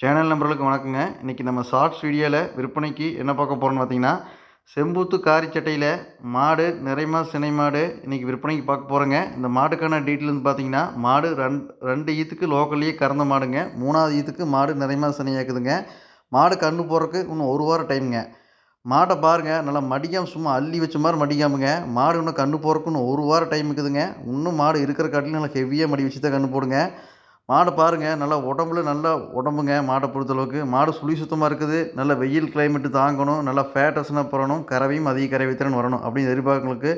Channel நம்பர்களுக்கு வணக்கங்க. இன்றைக்கி நம்ம ஷார்ட்ஸ் வீடியோவில் விற்பனைக்கு என்ன பார்க்க போகிறோன்னு பார்த்தீங்கன்னா செம்பூத்து காரிச்சட்டையில் மாடு நிறைமா சினை மாடு இன்றைக்கி விற்பனைக்கு பார்க்க போகிறோங்க இந்த மாட்டுக்கான டீட்டெயில் வந்து பார்த்தீங்கன்னா மாடு ரெண்டு ரெண்டு ஈத்துக்கு லோக்கல்லையே கறந்த மாடுங்க. மூணாவது ஈத்துக்கு மாடு நிறைமா சினையாக்குதுங்க. மாடு கன்று போடுறதுக்கு இன்னும் ஒரு வாரம் டைமுங்க மாட்டை பாருங்கள் நல்லா மடிக்காம சும்மா அள்ளி வச்ச மாதிரி மடிக்காமுங்க. மாடு இன்னும் கன்று போகிறதுக்கு இன்னும் ஒரு வாரம் டைம் இருக்குதுங்க. இன்னும் மாடு இருக்கிற காட்டிலும் நல்லா ஹெவியாக மடி வச்சு தான் கன்று போடுங்க. மாடை பாருங்கள் நல்லா உடம்புல நல்லா உடம்புங்க மாடை பொறுத்தளவுக்கு. மாடு சுழி சுத்தமாக இருக்குது நல்ல வெயில் கிளைமேட்டு தாங்கணும் நல்லா ஃபேட்டஸ்னாக போகணும் கறவையும் அதிக கறவை திறன் வரணும் அப்படின்னு எதிர்பார்க்கங்களுக்கு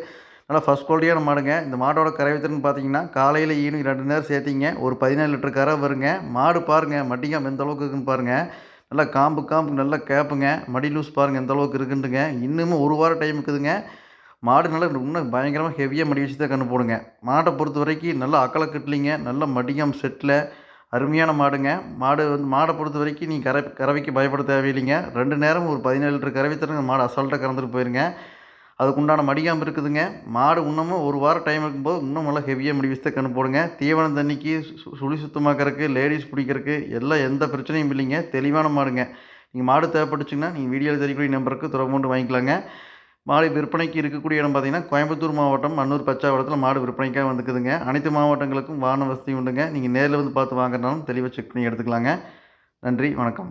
நல்லா ஃபஸ்ட் குவாலிட்டியான மாடுங்க. இந்த மாடோட கறவை திறன் பார்த்தீங்கன்னா காலையில் ஈவினிங் ரெண்டு நேரம் சேர்த்திங்க ஒரு பதினேழு லிட்டர் கரை வருங்க. மாடு பாருங்கள் மட்டிங்காம் எந்த அளவுக்கு இருக்குன்னு பாருங்கள் நல்லா காம்பு காம்பு நல்லா கேப்புங்க. மடி லூஸ் பாருங்கள் எந்த அளவுக்கு இருக்குன்ட்டுங்க இன்னமும் ஒரு வாரம் டைம் இருக்குதுங்க. மாடு நல்லா இன்னும் பயங்கரமாக ஹெவியாக மடி வச்சு தான் கன்று போடுங்க. மாட்டை பொறுத்த வரைக்கும் நல்லா அக்கலை கட்டலிங்க நல்ல மடியம் செட்டில் அருமையான மாடுங்க. மாடு வந்து மாடை பொறுத்த வரைக்கும் நீங்கள் கரை கறவைக்கு பயப்பட தேவையில்லைங்க. ரெண்டு நேரம் ஒரு பதினேழு லிட்டர் கறவை தருங்க மாடு அசால்ட்டாக கறந்துட்டு போயிருங்க. அதுக்குண்டான மடிகாம்பு இருக்குதுங்க. மாடு இன்னமும் ஒரு வாரம் டைம் இருக்கும்போது இன்னும் நல்லா ஹெவியாக மடி வச்சு தான் கன்று போடுங்க. தீவனம் தண்ணிக்கு சுழி சுத்தமாக்கறதுக்கு லேடிஸ் பிடிக்கிறதுக்கு எல்லாம் எந்த பிரச்சனையும் இல்லைங்க. தெளிவான மாடுங்க. நீங்கள் மாடு தேவைப்பட்டுச்சுங்கன்னா நீங்கள் வீடியோவில் தெரியக்கூடிய நம்பருக்கு தொடர்பு வாங்கிக்கலாங்க. மாடு விற்பனைக்கு இருக்கக்கூடிய இடம் பார்த்தீங்கன்னா கோயம்புத்தூர் மாவட்டம் மன்னூர் பச்சாவளத்தில் மாடு விற்பனைக்காக வந்துக்குதுங்க. அனைத்து மாவட்டங்களுக்கும் வாகன வசதி உண்டுங்க. நீங்கள் நேரில் வந்து பார்த்து வாங்குறதுனாலும் தெளிவாக செக் பண்ணி எடுத்துக்கலாங்க. நன்றி வணக்கம்.